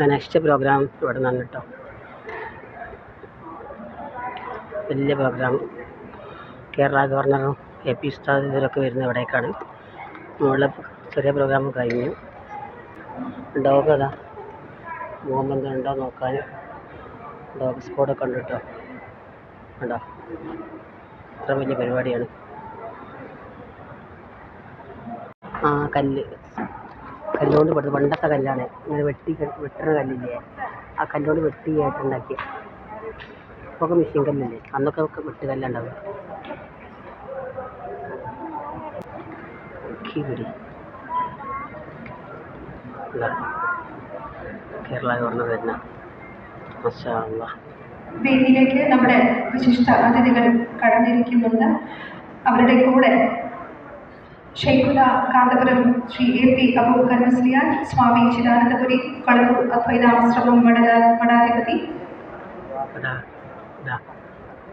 Next programme ഇവിടെ നിന്നാണ് കേട്ടോ. വലിയ പ്രോഗ്രാം കേരള ഗവർണറും എ പി ഉസ്താദ് ഇവരൊക്കെ വരുന്നത് ഇവിടേക്കാണ്. മുകളിലെ ചെറിയ പ്രോഗ്രാം കഴിഞ്ഞു. ഡോഗ് അതാ മുഹമ്മദ് ഉണ്ടോ നോക്കാൻ? ഡോഗ് സ്കോഡൊക്കെ ഉണ്ട് കേട്ടോ. ഉണ്ടോ? അത്ര വലിയ പരിപാടിയാണ്. ആ കല്ല്. കല്ലുകൊണ്ട് പെട്ടത് പണ്ടത്തെ കല്ലാണ്. ഇങ്ങനെ വെട്ടി വെട്ടുന്ന കല്ലില്ലേ? ആ കല്ലുകൊണ്ട് വെട്ടി ആയിട്ടുണ്ടാക്കിയ ഇപ്പൊക്കെ മെഷീൻ കല്ലല്ലേ? അന്നൊക്കെ വെട്ട് കല്ലുണ്ടാവുക കേരള ഗവർണർ വരുന്ന. വേദിയിലേക്ക് നമ്മുടെ വിശിഷ്ട അതിഥികൾ കടന്നിരിക്കുന്നുണ്ട്. അവരുടെ കൂടെ ഷെയ്ഖുല കാന്തപുരം ശ്രീ എ പി അബൂബക്കർ മുസ്ലിയാൻ സ്വാമി ചിദാനന്ദപുരി കളൂർ അദ്വൈതാശ്രമം മഠ മഠാധിപതി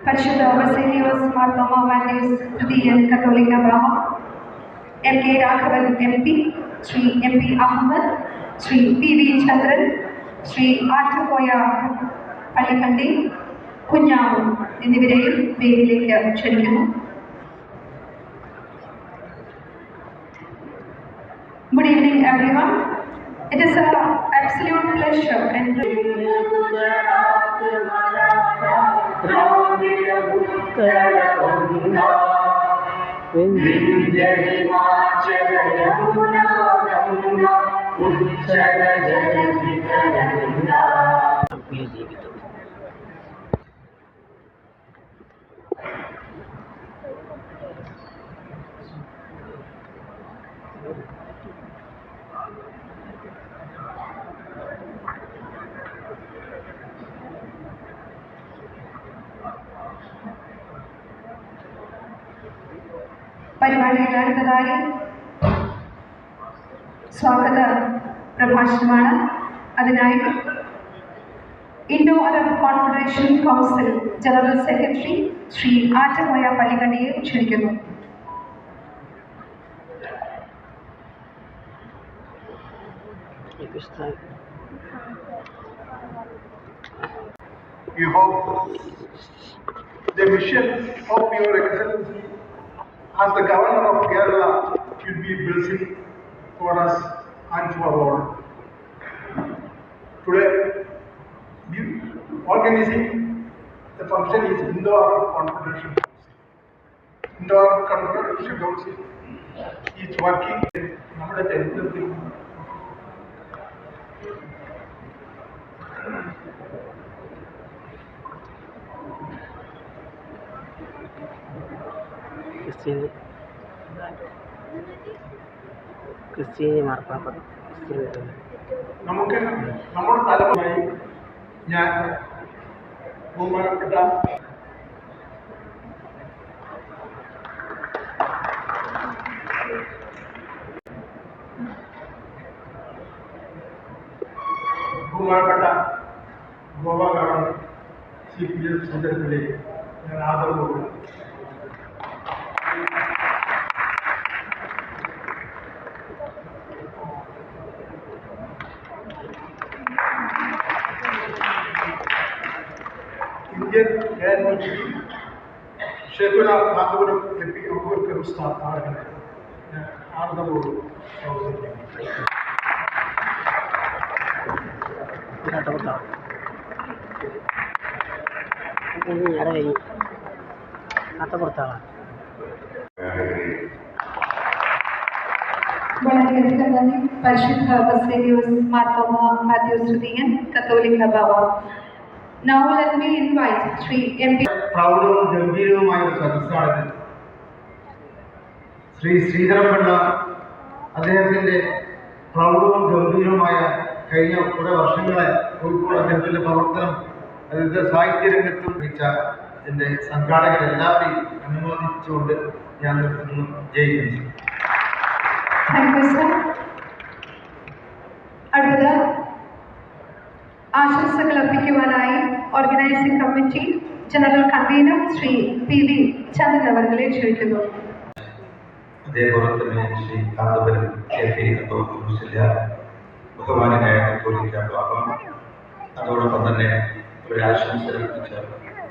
പരിശുദ്ധ Baselios Marthoma Mathews Thritheeyan Catholicos Bava. M K Raghavan M P. Shri M P Ahammed. Shri P V Chandran. Shri Attakoya Pallikandi Kunhamu എന്നിവരെയും വേദിയിലേക്ക് ക്ഷണിക്കുന്നു. evening, everyone. It is an absolute pleasure and Thank you. പരിപാടിയിൽ അടുത്തതായി. സ്വാഗത പ്രഭാഷണമാണ്. അതിനായി Indo Arab confederation council general secretary Shri Attamoya പള്ളിക്കണ്ണിയെ ക്ഷണിക്കുന്നു. You hope the mission of your excellency as the governor of Kerala will be blessing for us and for all. Today, we organizing the function is Indo-Arab Confederation Council. Indo-Arab Confederation Council is working നമ്മുടെ ചരിത്രത്തിൽ Christian ക്രിസ്ത്യാനി മാർപ്പാപ്പ നമുക്ക് നമ്മുടെ തലമുറയിൽ ഞാൻ ബഹുമാനപ്പെട്ട Goa governor C P S Sreedharapilli ഞാൻ ആദരവോട് ഇന്ത്യൻ ഗവൺമെന്റ് ഷെയ്ഖുന കാന്തപുരം എം പി അബൂബക്കർ ഉസ്താദ് അവരുടെ ഞാൻ ആനന്ദപൂർവം സ്വാഗതം ചെയ്യുന്നു. കാട്ടപ്പെട്ട ഞങ്ങളുടെ കഴിഞ്ഞു കാട്ടപ്പുറത്താളാണ് വളരെയധികം നന്ദി പരിശുദ്ധ ബസേലിയോസ് മാർത്തോമ മാത്യൂസ് തൃതീയൻ കത്തോലിക്ക ബാബ Now let me invite Sri M.P. പ്രൗഢവും ഗംഭീരവുമായ ഒരു സദസ്സാണിത്. ശ്രീ ശ്രീധരൻപിള്ള അദ്ദേഹത്തിന്റെ പ്രൗഢവും ഗംഭീരവുമായ കഴിഞ്ഞ കുറേ വർഷങ്ങളെ കോഴിക്കോട് അദ്ദേഹത്തിന്റെ പ്രവർത്തനം അതായത് സാഹിത്യരംഗത്തും വെച്ച എന്റെ സംഘാടകരെല്ലാവരെയും അനുമോദിച്ചുകൊണ്ട് ഞാൻ നിർത്തുന്നു ജയിക്കുന്നു. അടുത്തത് ആശംസകൾ അർപ്പിക്കുവാനായി organising committee general convener Shri P V Chandran അവരെ ക്ഷണിക്കുന്നു. അതേപോലെ തന്നെ ശ്രീ കാന്തപുരം കെ പി അതോടൊപ്പം ജില്ലാ ബഹുമാനായ പോലീസ് ബാബ അതോടൊപ്പം തന്നെ ഒരു ആശംസ ലഭിച്ച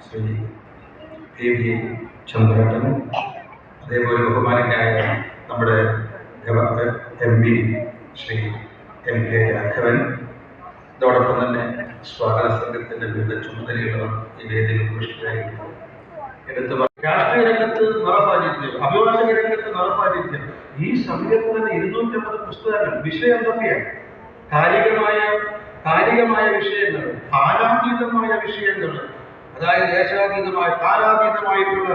ശ്രീ പി വി ചന്ദ്രേട്ടൻ അതേപോലെ ബഹുമാനായ നമ്മുടെ M P Shri M K Raghavan അതോടൊപ്പം തന്നെ സ്വാഗത സംഘത്തിന്റെ വിവിധ ചുമതലയുള്ളവർ ഈ വേദിയിൽ പറ- രാഷ്ട്രീയ രംഗത്ത് അഭിഭാഷക രംഗത്ത് ഈ സമയത്ത് തന്നെ പുസ്തകങ്ങൾ. വിഷയം എന്തൊക്കെയാണ്? കാലികമായ കാലികമായ വിഷയങ്ങൾ കാലാതീതമായ വിഷയങ്ങൾ അതായത് ദേശാതീതമായ കാലാതീതമായിട്ടുള്ള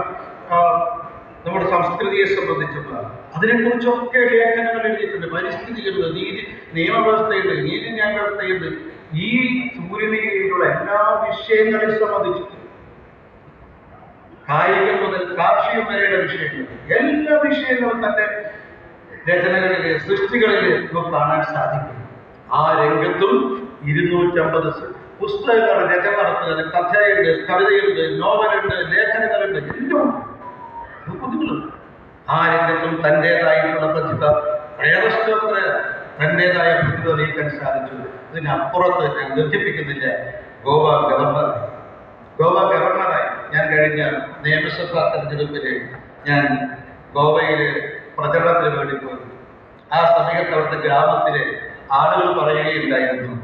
നമ്മുടെ സംസ്കൃതിയെ സംബന്ധിച്ചുള്ള അതിനെക്കുറിച്ചൊക്കെ ലേഖനങ്ങൾ എഴുതിയിട്ടുണ്ട്. പരിസ്ഥിതിയുണ്ട് നീതി നിയമവ്യവസ്ഥയുണ്ട് നീതിന്യായ വ്യവസ്ഥയുണ്ട് ഈ സൂര്യനയിലുള്ള എല്ലാ വിഷയങ്ങളെ സംബന്ധിച്ചു കായികം മുതൽ കാർഷികം വരെയുള്ള വിഷയങ്ങൾ എല്ലാ വിഷയങ്ങളും തന്നെ രചനകളിലെ സൃഷ്ടികളിൽ നമുക്ക് കാണാൻ സാധിക്കും. ആ രംഗത്തും ഇരുന്നൂറ്റമ്പത് പുസ്തകങ്ങൾ രചന നടത്തുന്നത് കഥയുണ്ട് കവിതയുണ്ട് നോവലുണ്ട് ലേഖനങ്ങളുണ്ട് എല്ലാം ആ രംഗത്തും തന്റെതായിട്ടുള്ള തെളിയിക്കാൻ സാധിച്ചു. ഇതിനപ്പുറത്ത് ഞാൻ ദീർഘിപ്പിക്കുന്നില്ല ഗോവ ഗവർണർ ഗോവ ഗവർണറായി ഞാൻ കഴിഞ്ഞ നിയമസഭാ തെരഞ്ഞെടുപ്പിൽ ഞാൻ ഗോവയിൽ പ്രചരണത്തിന് വേണ്ടി പോയി. ആ സമയത്ത് അവിടുത്തെ ഗ്രാമത്തിലെ ആളുകൾ പറയുകയുണ്ടായിരുന്നു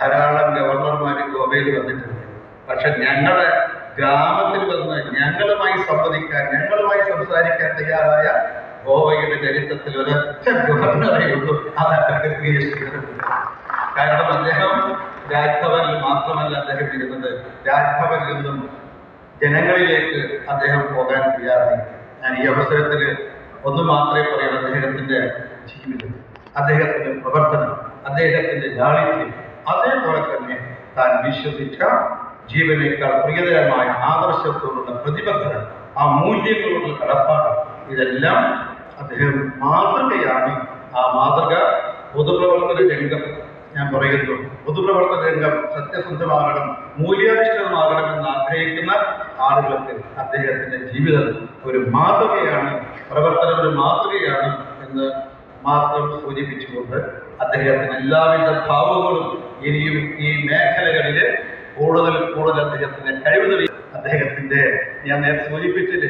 ധാരാളം ഗവർണർമാർ ഗോവയിൽ വന്നിട്ടുണ്ട്. പക്ഷെ ഞങ്ങളുടെ ഗ്രാമത്തിൽ വന്ന് ഞങ്ങളുമായി സംവദിക്കാൻ ഞങ്ങളുമായി സംസാരിക്കാൻ തയ്യാറായ ഗോവയുടെ ചരിത്രത്തിൽ വി കാരണം അദ്ദേഹം രാജ്ഭവനിൽ മാത്രമല്ല അദ്ദേഹം ഇരുന്നത്. രാജ്ഭവനിൽ നിന്നും ജനങ്ങളിലേക്ക് അദ്ദേഹം പോകാൻ തയ്യാറായി. ഞാൻ ഈ അവസരത്തിൽ ഒന്ന് മാത്രമേ പറയൂ അദ്ദേഹത്തിന്റെ ജീവിതം അദ്ദേഹത്തിന്റെ പ്രവർത്തനം അദ്ദേഹത്തിന്റെ ലാളിത്യം. അതേപോലെ തന്നെ താൻ വിശ്വസിച്ച ജീവനേക്കാൾ പ്രിയതരമായ ആദർശത്തോടുള്ള പ്രതിബദ്ധത ആ മൂല്യങ്ങളോടുള്ള കടപ്പാട് ഇതെല്ലാം അദ്ദേഹം മാതൃകയാണ് ആ മാതൃക പൊതുപ്രവർത്തന രംഗം ഞാൻ പറയുന്നു. പൊതുപ്രവർത്തന രംഗം സത്യസന്ധമാകണം മൂല്യാധിഷ്ഠിതമാകണം എന്ന് ആഗ്രഹിക്കുന്ന ആളുകൾക്ക് അദ്ദേഹത്തിന്റെ ജീവിതം ഒരു മാതൃകയാണ് പ്രവർത്തനം ഒരു മാതൃകയാണ് എന്ന് മാത്രം സൂചിപ്പിച്ചുകൊണ്ട് അദ്ദേഹത്തിന് എല്ലാവിധ ഭാവങ്ങളും ഇനിയും ഈ മേഖലകളിൽ കൂടുതൽ കൂടുതൽ അദ്ദേഹത്തിന്റെ കഴിവ് അദ്ദേഹത്തിന്റെ ഞാൻ നേരത്തെ സൂചിപ്പിച്ചില്ലേ?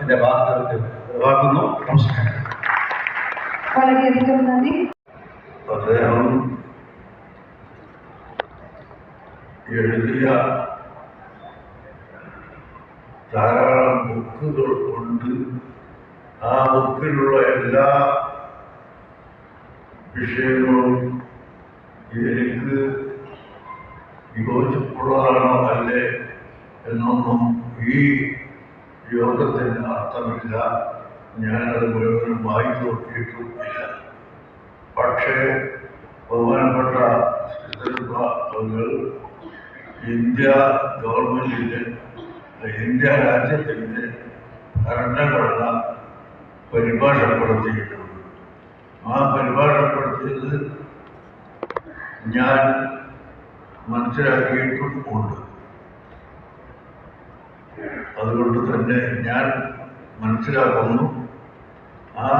എന്റെ വാക്കുകൾക്ക് ഒഴിവാക്കുന്നു നമസ്കാരം. വളരെയധികം നന്ദി. അദ്ദേഹം എഴുതിയ ധാരാളം ബുക്കുകൾ ഉണ്ട് ആ ബുക്കിലുള്ള എല്ലാ വിഷയങ്ങളും എനിക്ക് യോജിപ്പുള്ളതാണോ അല്ലേ എന്നൊന്നും ഈ യോഗത്തിന് അർത്ഥമില്ല. ഞാനത് മുഴുവനും വായിച്ചു നോക്കിയിട്ടുമില്ല പക്ഷേ ബഹുമാനപ്പെട്ട ശ്രീധരങ്ങൾ ഇന്ത്യ ഗവൺമെന്റിന്റെ ഇന്ത്യ രാജ്യത്തിന്റെ ഭരണഘടന പരിഭാഷപ്പെടുത്തിയിട്ടുണ്ട്. ആ പരിഭാഷപ്പെടുത്തിയത് ഞാൻ മനസ്സിലാക്കിയിട്ടും ഉണ്ട്. അതുകൊണ്ട് തന്നെ ഞാൻ മനസ്സിലാക്കുന്നു. ആ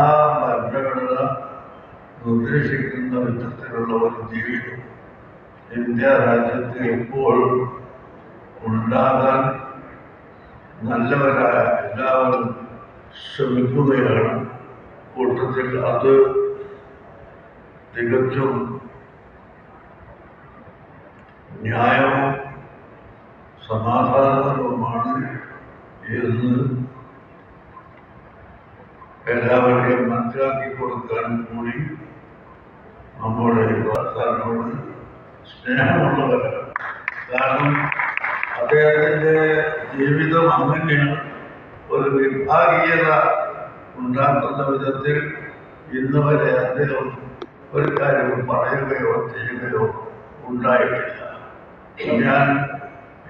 ഭരണഘടന നിർദ്ദേശിക്കുന്ന വിധത്തിലുള്ള ഒരു ജീവിതം ഇന്ത്യ രാജ്യത്ത് എപ്പോഴും ഉണ്ടാകാൻ നല്ലവരായ എല്ലാവരും ശ്രമിക്കുകയാണ്. കൂട്ടത്തിൽ അത് തികച്ചും ന്യായവും സമാധാനപരവുമാണ് എന്ന് എല്ലാവരെയും മനസ്സിലാക്കി കൊടുക്കാൻ കൂടി നമ്മുടെ വാർത്താനോട് സ്നേഹമുള്ളവരാണ്. കാരണം അദ്ദേഹത്തിന്റെ ജീവിതം അങ്ങനെയാണ്. ഒരു വിഭാഗീയത ഉണ്ടാക്കുന്ന വിധത്തിൽ ഇന്ന് വരെ അദ്ദേഹം ഒരു കാര്യവും പറയുകയോ ചെയ്യുകയോ ഉണ്ടായിട്ടില്ല. ഞാൻ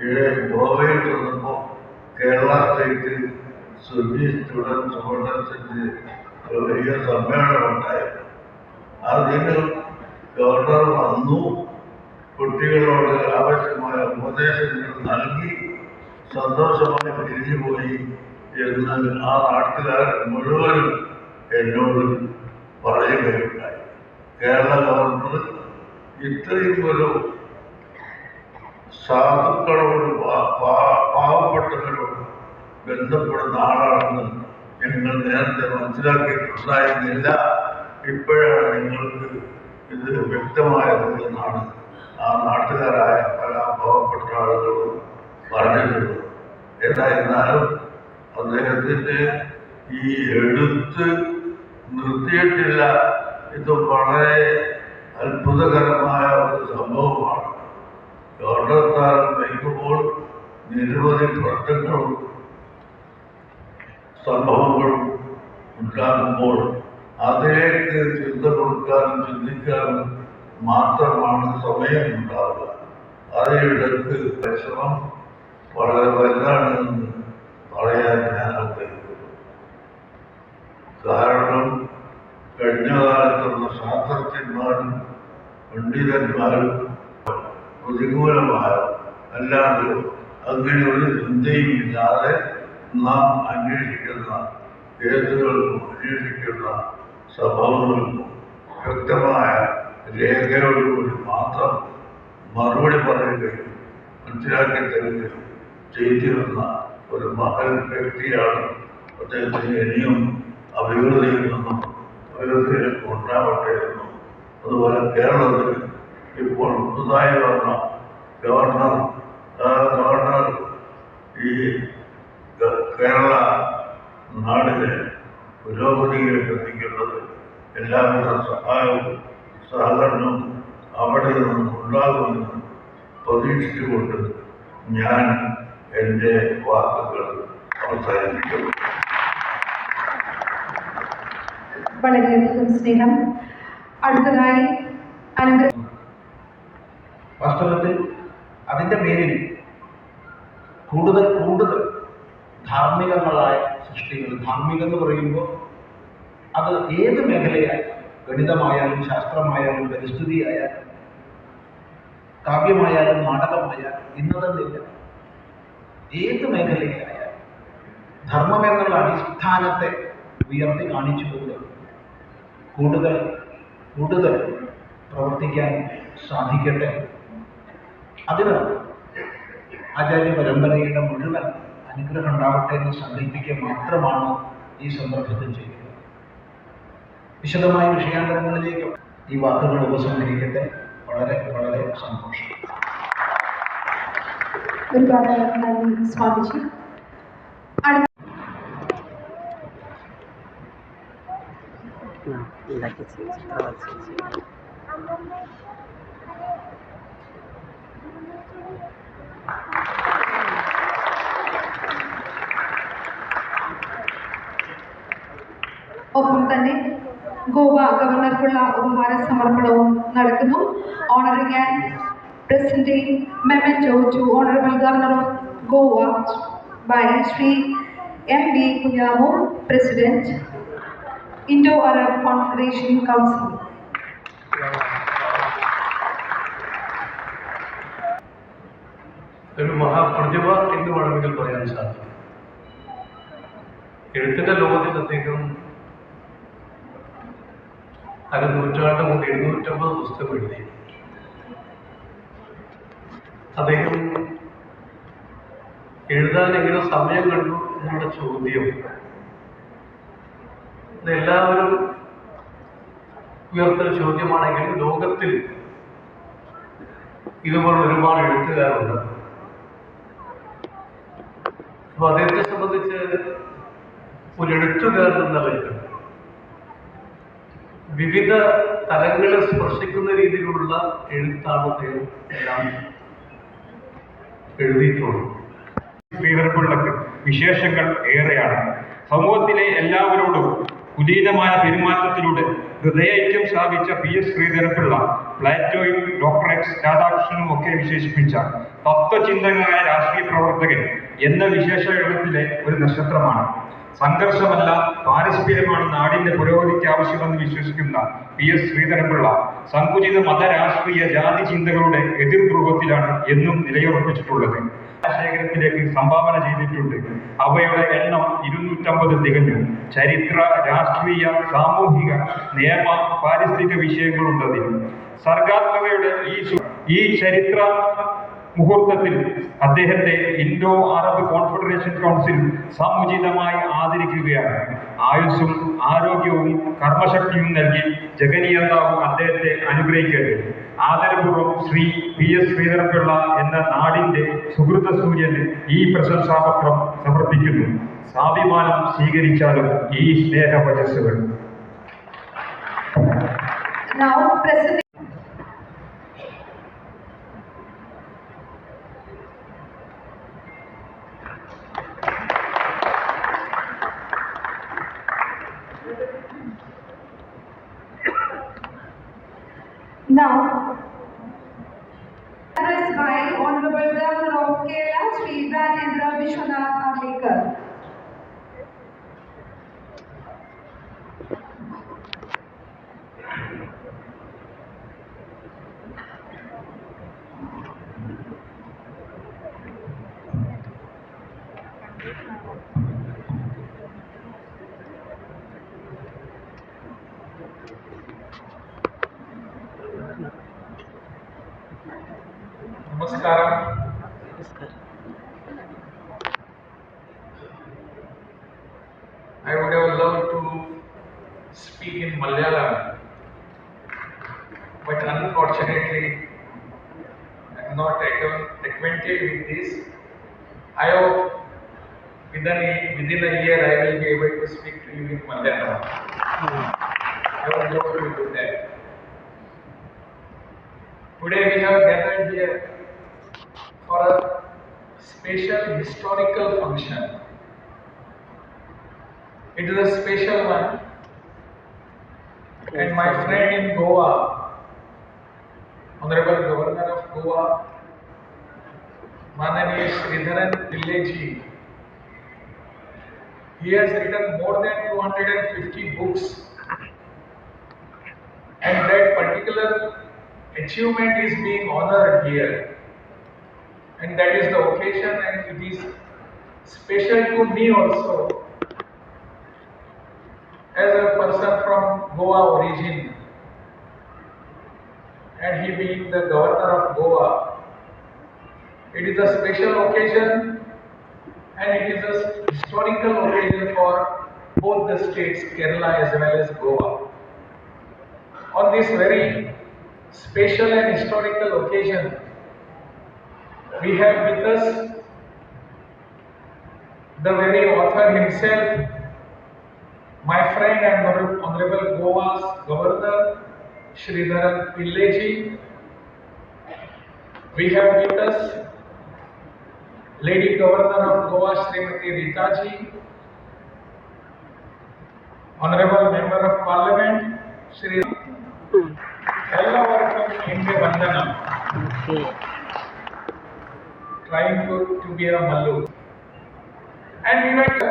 ഇവിടെ ഗോവയിൽ ചെന്നപ്പോൾ കേരള സ്റ്റേറ്റ് സർവീസ് സ്റ്റുഡൻസ് ഒരു വലിയ സമ്മേളനം ഉണ്ടായിരുന്നു അതിന് ഗവർണർ വന്നു. കുട്ടികളോട് ആവശ്യമായ ഉപദേശങ്ങൾ നൽകി. സന്തോഷമായി പിരിഞ്ഞുപോയി എന്ന് ആ നാട്ടുകാർ മുഴുവനും എന്നോട് പറയുകയുണ്ടായി. കേരള ഗവർണർ ഇത്രയും ഒരു സാധുക്കളോട് പാവപ്പെട്ടവരോട് ബന്ധപ്പെടുന്ന ആളാണെന്ന് ഞങ്ങൾ നേരത്തെ മനസ്സിലാക്കിയിട്ടുണ്ടായിരുന്നില്ല. ഇപ്പോഴാണ് നിങ്ങൾക്ക് ഇത് വ്യക്തമായത് എന്നാണ് ആ നാട്ടുകാരായ പല പാവപ്പെട്ട ആളുകളും പറഞ്ഞിട്ടുള്ളത്. ഏതായിരുന്നാലും അദ്ദേഹത്തിന്റെ ഈ എഴുത്ത് നിർത്തിയിട്ടില്ല. ഇത് വളരെ അത്ഭുതകരമായ ഒരു സംഭവമാണ്. ഗവർണർത്താരം വയ്ക്കുമ്പോൾ നിരവധി പ്രശ്നങ്ങളും സംഭവങ്ങളും ഉണ്ടാകുമ്പോൾ അതിലേക്ക് ചിന്ത കൊടുക്കാനും ചിന്തിക്കാനും മാത്രമാണ് സമയമുണ്ടാവുക. അതിനിടക്ക് പരിശ്രമം വളരെ വലുതാണെന്ന് പറയാൻ ഞാൻ ആഗ്രഹിക്കുന്നു. കാരണം കഴിഞ്ഞ കാലത്തുള്ള ശാസ്ത്രജ്ഞന്മാരും പണ്ഡിതന്മാരും പ്രതികൂലമായ അല്ലാതെ അങ്ങനെ ഒരു ചിന്തയും ഇല്ലാതെ നാം അന്വേഷിക്കുന്ന കേസുകൾക്കും അന്വേഷിക്കുന്ന സ്വഭാവങ്ങൾക്കും വ്യക്തമായ രേഖയോടുകൂടി മാത്രം മറുപടി പറയുകയും മനസ്സിലാക്കി തരികയും ചെയ്തിരുന്ന ഒരു മഹൽ വ്യക്തിയാണ് അദ്ദേഹത്തിന് ഇനിയും അഭിവൃദ്ധിയിൽ നിന്നും അഭിവൃദ്ധിയിലേക്ക് ഉണ്ടാവട്ടെ എന്നും അതുപോലെ കേരളത്തിൽ ഇപ്പോൾ പുതുതായി വന്ന ഗവർണർ ഗവർണർ ഈ കേരള നാടിനെ പുരോഗതിയിലേക്ക് എത്തിക്കുന്നത് എല്ലാവിധ സഹായവും സഹകരണവും അവിടെ നിന്നും ഉണ്ടാകുമെന്ന് പ്രതീക്ഷിച്ചുകൊണ്ട് ഞാൻ എന്റെ വാക്കുകൾ അവസാനിപ്പിക്കുന്നു. വളരെയധികം സ്നേഹം. അടുത്തതായി അനുഗ്രഹ. വാസ്തവത്തിൽ അതിന്റെ പേരിൽ കൂടുതൽ കൂടുതൽ ധാർമ്മികങ്ങളായ സൃഷ്ടികൾ. ധാർമ്മികം എന്ന് പറയുമ്പോൾ അത് ഏത് മേഖലയായാലും ഗണിതമായാലും ശാസ്ത്രമായാലും പരിസ്ഥിതിയായാലും കാവ്യമായാലും നാടകമായാലും ഇന്നതെന്നില്ല. ഏത് മേഖലയിലായാലും ധർമ്മം എന്നുള്ള അടിസ്ഥാനത്തെ ഉയർത്തി കാണിച്ചുകൊണ്ട് കൂടുതൽ കൂടുതൽ പ്രവർത്തിക്കാൻ സാധിക്കട്ടെ? അതിന് ആചാര്യ പരമ്പരയുടെ മുഴുവൻ അനുഗ്രഹം ഉണ്ടാവട്ടെ എന്ന് സങ്കല്പിക്കുക മാത്രമാണ് ഈ സന്ദർഭത്തിൽ ചെയ്യുന്നത് വിശദമായ വിഷയാന്തരങ്ങളിലേക്ക് ഈ വാക്കുകൾ ഉപസംഹരിക്കട്ടെ. വളരെ വളരെ സന്തോഷം. ഒരുപാട് നന്ദി സ്വാമിജി. ഉണ്ടാക്കി വെച്ച് ചിത്രം വരച്ച് വെച്ച്. ഒപ്പം തന്നെ ഗോവ ഗവർണർക്കുള്ള ഉപഹാര സമർപ്പണവും നടക്കുന്നു. Honouring and presenting memento to honourable governor of Goa by Shri M V Kunhamu president Indo Arab confederation council ഒരു മഹാപ്രതിഭ എന്ന് വേണമെങ്കിൽ പറയാൻ സാധിക്കും. എഴുത്തിന്റെ ലോകത്തിൽ അദ്ദേഹം അര നൂറ്റാണ്ട് കൊണ്ട് എഴുന്നൂറ്റമ്പത് പുസ്തകം എഴുതി. അദ്ദേഹം എഴുതാൻ എങ്ങനെ സമയം കണ്ടു എന്നുള്ള ചോദ്യം. ഇതെല്ലാവരും ഉയർത്തുന്ന ചോദ്യമാണെങ്കിലും ലോകത്തിൽ ഇതുപോലെ ഒരുപാട് എഴുത്തുകാരുണ്ട്. അപ്പൊ അദ്ദേഹത്തെ സംബന്ധിച്ച് ഒരു എഴുത്തുകാരൻ എന്ന വിവിധ തലങ്ങളെ സ്പർശിക്കുന്ന രീതിയിലുള്ള എഴുത്താണ് അദ്ദേഹം എല്ലാം എഴുതിയിട്ടുള്ളത്. വിശേഷങ്ങൾ ഏറെയാണ്. സമൂഹത്തിലെ എല്ലാവരോടും കുലീനമായ പെരുമാറ്റത്തിലൂടെ ഹൃദയൈക്യം സ്ഥാപിച്ച പി എസ് ശ്രീധരപ്പിള്ള പ്ലാറ്റോയും ഡോക്ടർ എക്സ് രാധാകൃഷ്ണനും ഒക്കെ വിശേഷിപ്പിച്ച തത്വചിന്തകനായ രാഷ്ട്രീയ പ്രവർത്തകൻ എന്ന വിശേഷണത്തിലെ ഒരു നക്ഷത്രമാണ്. സംഘർഷമല്ല പാരസ്പര്യമാണ് നാടിന്റെ പുരോഗതിക്ക് ആവശ്യമെന്ന് വിശ്വസിക്കുന്ന പി എസ് ശ്രീധരൻപിള്ള. സങ്കുചിത മതരാഷ്ട്രീയ ജാതി ചിന്തകളുടെ എതിർധ്രുവത്തിലാണ് എന്നും നിലയുറപ്പിച്ചിട്ടുള്ളത്. ശേഖരത്തിലേക്ക് സംഭാവന ചെയ്തിട്ടുണ്ട്. അവയുടെ എണ്ണം ഇരുന്നൂറ്റമ്പത് തികഞ്ഞു. ചരിത്ര രാഷ്ട്രീയ സാമൂഹിക നിയമ പാരിസ്ഥിതിക വിഷയങ്ങളുണ്ടതിൽ സർഗാത്മകയുടെ ഈ ഈ ചരിത്ര മുഹൂർത്തത്തിൽ അദ്ദേഹത്തെ ഇൻഡോ അറബ് കോൺഫെഡറേഷൻ കൗൺസിൽ സമുചിതമായി ആദരിക്കുകയാണ്. ആയുസ്സും ആരോഗ്യവും കർമ്മശക്തിയും നൽകി ജഗനീയതാവും അദ്ദേഹത്തെ അനുഗ്രഹിക്കട്ടെ ആദരപൂർവം ശ്രീ പി എസ് ശ്രീധരപ്പിള്ള എന്ന നാടിന്റെ സുഹൃത സൂര്യന് ഈ പ്രശംസാപത്രം സമർപ്പിക്കുന്നു. സ്വാഭിമാനം സ്വീകരിച്ചാലും ഈ സ്നേഹവചസ്സുകൾ Now. നമസ്കാരം Honorable Governor of Goa, Mananiya Sridharan Pilleji, he has written more than 250 books. And that particular achievement is being honored here. And that is the occasion, and it is special to me also as a person from Goa origin, and he being the governor of Goa. It is a special occasion and it is a historical occasion for both the states, Kerala as well as Goa. On this very special and historical occasion, we have with us the very author himself, my friend and Honor- Honorable Goa's Governor, Sridharan Pilleji. We have with us Lady Governor of Goa Srimati Rita ji, Honorable Member of Parliament Sri Ellavarkum Inge Vandanam. Trying to, to be a Mallu. And we went,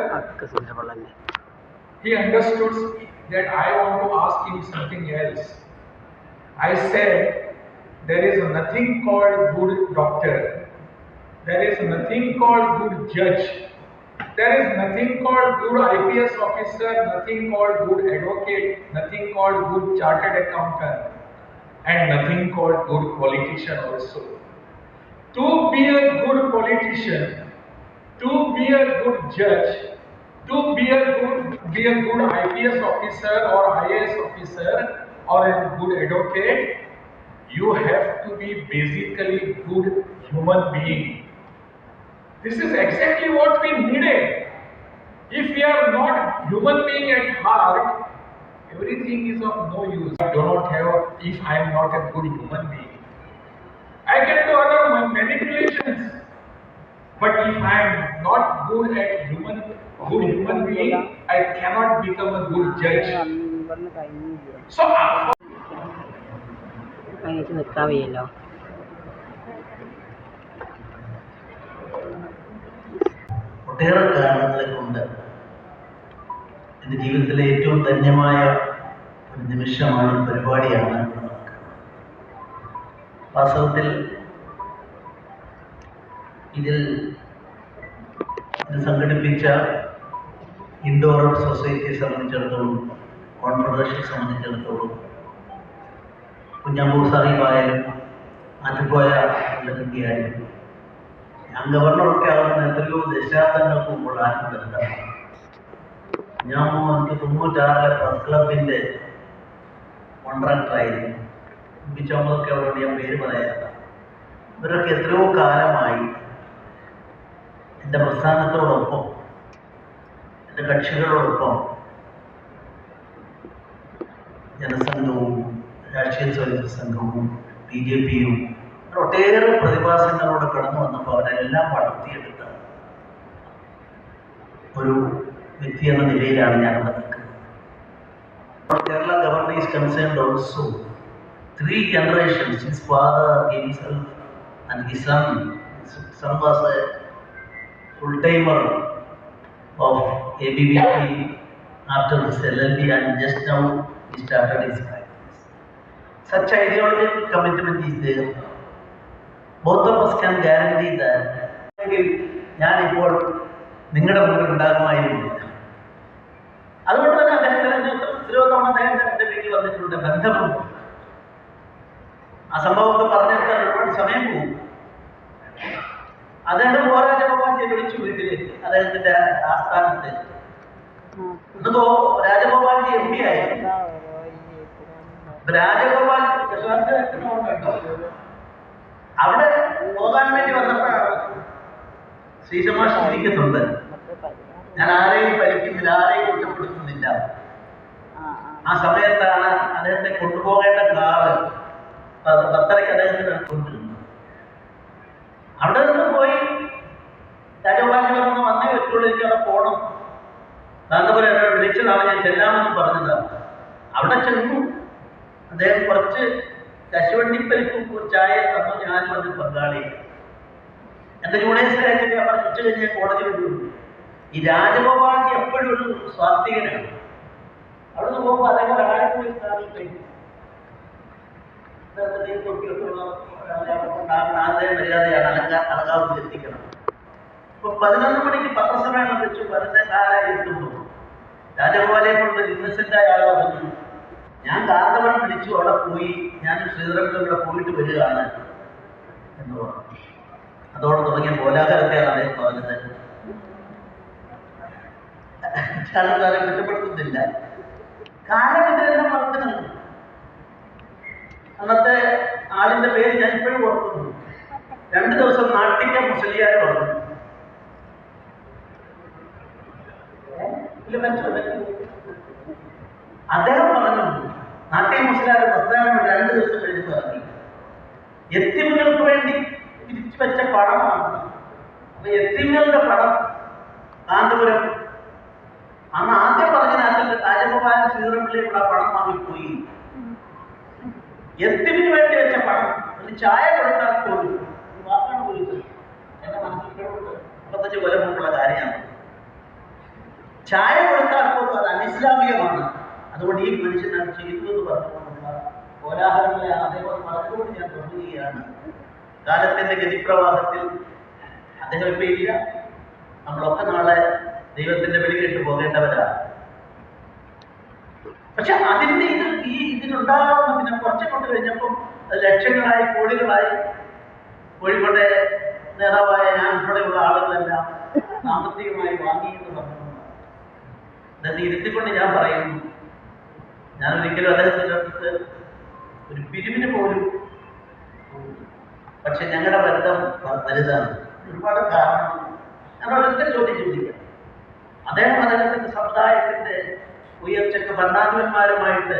he understood that I want to ask him something else. I said, there is nothing called good doctor. There is nothing called good judge. There is nothing called good IPS officer, nothing called good advocate, nothing called good chartered accountant, and nothing called good politician also. To be a good politician, to be a good judge, to be a good be a good IPS officer or IAS officer or a good advocate, you have to be basically good human being. This is exactly what we needed. If we are not human being at heart, everything is of no use. I do not have if I am not a good human being. I can do other ma- manipulations. But if I am not good at human good human being, I cannot become a good judge. So കഴിഞ്ഞു നിൽക്കാൻ വയ്യല്ലോ. ഒട്ടേറെ കാരണങ്ങളെ കൊണ്ട് എന്റെ ജീവിതത്തിലെ ഏറ്റവും ധന്യമായ ഒരു നിമിഷമാണ് പരിപാടിയാണ് വാസ്തവത്തിൽ ഇതിൽ ഇത് സംഘടിപ്പിച്ച ഇൻഡോർ സൊസൈറ്റിയെ സംബന്ധിച്ചിടത്തോളം കോൺഫെഡറേഷനെ സംബന്ധിച്ചിടത്തോളം കുഞ്ഞമ്പൂർ സാഹിബായാലും ആറ്റുപോയ ആയാലും ഞാൻ ഗവർണറൊക്കെ ആവുന്ന എത്രയോ ദശാബ്ദങ്ങൾക്ക് മുമ്പുള്ള ആത്മബന്ധം ഞാൻ എനിക്ക് തൊണ്ണൂറ്റാറിലെ പ്രസ് ക്ലബിന്റെ കോൺട്രാക്ടറായിരുന്നു. മുമ്പിച്ചോമ്പൊക്കെ അവരോട് ഞാൻ പേര് പറയാത്ത ഇവരൊക്കെ എത്രയോ കാലമായി എന്റെ പ്രസ്ഥാനത്തോടൊപ്പം എന്റെ കക്ഷികളോടൊപ്പം ജനസംഘവും രാഷ്ട്രീയ സ്വയം സംഘവും ബി ജെ പിയും ഒട്ടേറെ പ്രതിഭാസങ്ങളോട് കടന്നു വന്നപ്പോൾ അവരെല്ലാം വളർത്തിയെടുത്ത ഒരു വ്യക്തി എന്ന നിലയിലാണ് ഞാൻ നിൽക്കുന്നത്. Kerala governor concerned also three generations his father himself and his full timer of a full timer after this L L B and just now he started his practice. Such ideological commitment is there. Both of us can guarantee that. ഞാനിപ്പോൾ നിങ്ങളുടെ മുന്നിൽ ഉണ്ടാകുമായിരുന്നില്ല. അതുകൊണ്ട് തന്നെ അദ്ദേഹത്തിന് എത്രയോ തവണ അദ്ദേഹം എന്റെ വീട്ടിൽ വന്നിട്ടുണ്ട്. ബന്ധമുണ്ട്. ആ സംഭവമൊക്കെ പറഞ്ഞെടുക്കാൻ ഒരുപാട് സമയം പോകും. അദ്ദേഹം രാജഗോപാലിനെ വിളിച്ചു വീട്ടിലേക്ക്. അദ്ദേഹത്തിന്റെ ആസ്ഥാനത്ത്. എന്നിട്ടോ രാജഗോപാലിന്റെ എം പി ആയിരുന്നു. രാജഗോപാൽ അവിടെ പോകാൻ വേണ്ടി വന്നപ്പോഴാണ് ശ്രീശമാഷ് ഇരിക്കുന്നുണ്ട് ഞാൻ ആരെയും പരിക്കുന്നില്ല ആരെയും കുറ്റപ്പെടുത്തുന്നില്ല. ആ സമയത്താണ് അദ്ദേഹത്തെ കൊണ്ടുപോകേണ്ട കാറ് പത്തരയ്ക്ക് അദ്ദേഹത്തിന് കൊണ്ടിരുന്നു അവിടെ നിന്ന് പോയി രാജഗോപാലിനെ വന്ന് എനിക്ക് അവിടെ പോകണം കാന്തപുരം വിളിച്ചതാണ് ഞാൻ ചെല്ലാമെന്ന് പറഞ്ഞത്. അവിടെ ചെന്നു. അദ്ദേഹം കുറച്ച് കശുവണ്ടിപ്പരിപ്പും ചായ തന്നു ഞാനും അതിൽ പങ്കാളി. എന്റെ ഞാൻ പറഞ്ഞു ഉച്ച കഴിഞ്ഞ ഞാൻ കോടതി വിടുള്ളൂ ഈ രാജഗോപാലിന് എപ്പോഴും ഒരു സ്വാത്വികനാണ്. അവിടെ നിന്ന് പോകുമ്പോൾ അദ്ദേഹം ഒരാളെ എത്തിക്കണം. പതിനൊന്ന് മണിക്ക് പത്രസമ്മേളനം വെച്ചു പതിനെ കാലായി എത്തുമ്പോൾ രാജഗോപാലെ കൊണ്ട് ഇന്നസെന്റ് ഞാൻ കാന്തവൻ വിളിച്ചു അവിടെ പോയി. ഞാൻ ശ്രീധരന്റെ പോയിട്ട് വരികയാണ് എന്ന് പറഞ്ഞു. അതോടെ തുടങ്ങിയ കോലാഹലത്തെയാണ് അദ്ദേഹം പറഞ്ഞത്. ചാനൽക്കാരെ കുറ്റപ്പെടുത്തുന്നില്ല. കാരണം ഇതിനെല്ലാം വർദ്ധനുണ്ട് അന്നത്തെ ആളിന്റെ പേര് ഞാൻ ഇപ്പോഴും ഓർക്കുന്നു. രണ്ടു ദിവസം നാട്ടിക്ക മുസലിയായി പറഞ്ഞു. മനസ്സിലായി. അദ്ദേഹം പറഞ്ഞു നാട്ടിക മുസ്ലിയാർ പ്രസ്ഥാനം രണ്ടു ദിവസം കഴിഞ്ഞിട്ട് ഇറങ്ങി എത്തിമുകൾക്ക് വേണ്ടി തിരിച്ചു വെച്ച പണമാണ് അപ്പൊ എത്തിമുകളുടെ പണം കാന്തപുരം. അന്ന് ആദ്യം പറഞ്ഞ നാട്ടിൽ രാജഗോപാലൻ കൂടെ ആ പണം വാങ്ങിപ്പോയി. എത്തിമിന് വേണ്ടി വെച്ച പണം ഒരു ചായ കൊടുത്താൽ പോലും വാക്കാണ് പോലീസ് എന്റെ മനസ്സിൽ കാര്യമാണ്. ചായ കൊടുത്താൽ പോലും അത് അനിസ്ലാമികമാണ്. അതുകൊണ്ട് ഈ മനുഷ്യൻ അത് ചെയ്തു എന്ന് പറഞ്ഞുകൊണ്ടുള്ള കോലാഹലങ്ങളെ അദ്ദേഹം പറഞ്ഞുകൊണ്ട് ഞാൻ തുടങ്ങുകയാണ് കാലത്തിന്റെ ഗതിപ്രവാഹത്തിൽ അദ്ദേഹം ഇപ്പൊ ഇല്ല. നമ്മളൊക്കെ നാളെ ദൈവത്തിന്റെ വെളിയിലിട്ട് പോകേണ്ടവരാണ് പക്ഷെ അതിന്റെ ഇത് ഈ ഇതിനുണ്ടാകുന്ന പിന്നെ കൊണ്ട് കഴിഞ്ഞപ്പം ലക്ഷങ്ങളായി കോടികളായി. കോഴിക്കോട്ടെ നേതാവായ ഞാൻ ഉൾപ്പെടെയുള്ള ആളുകളെല്ലാം സാമ്പത്തികമായി വാങ്ങി എന്ന് പറഞ്ഞു എന്നെ ഇരുത്തിക്കൊണ്ട് ഞാൻ പറയുന്നു. ഞാൻ ഒരിക്കലും അദ്ദേഹത്തിന്റെ അടുത്ത് ഒരു പിരിവിന് പോലും പക്ഷെ ഞങ്ങളുടെ ബന്ധം വലുതാണ്. ഒരുപാട് കാരണം ഞാൻ ഒരൊറ്റ ചോദ്യം ചോദിക്കാം അദ്ദേഹം അദ്ദേഹത്തിന്റെ സമുദായത്തിന്റെ ഉയർച്ചക്ക് ഭരണാധിപന്മാരുമായിട്ട്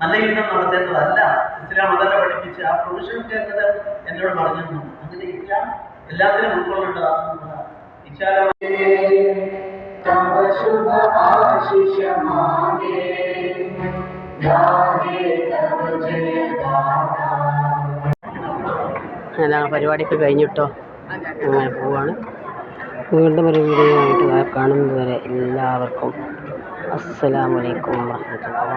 നല്ല യുദ്ധം നടത്തേണ്ടതല്ല. ഇസ്ലാം അതല്ല പഠിപ്പിച്ച് ആ പ്രൊഫഷനൊക്കെ എന്നത് എന്നോട് പറഞ്ഞിരുന്നു. അങ്ങനെ ഇസ്ലാം എല്ലാത്തിനും ഉൾക്കൊള്ളേണ്ടതാണെന്നുള്ള വിശാലമായ तव शुभ आशिष मागे गाहे तव जय गाथा അതാണ് പരിപാടിയൊക്കെ കഴിഞ്ഞിട്ടോ അങ്ങനെ പോവാണ് വീണ്ടും ഒരു വീഡിയോ ആയിട്ട് കാണുന്നത് വരെ എല്ലാവർക്കും അസ്സലാമലൈക്കും വാഹമത്തുള്ള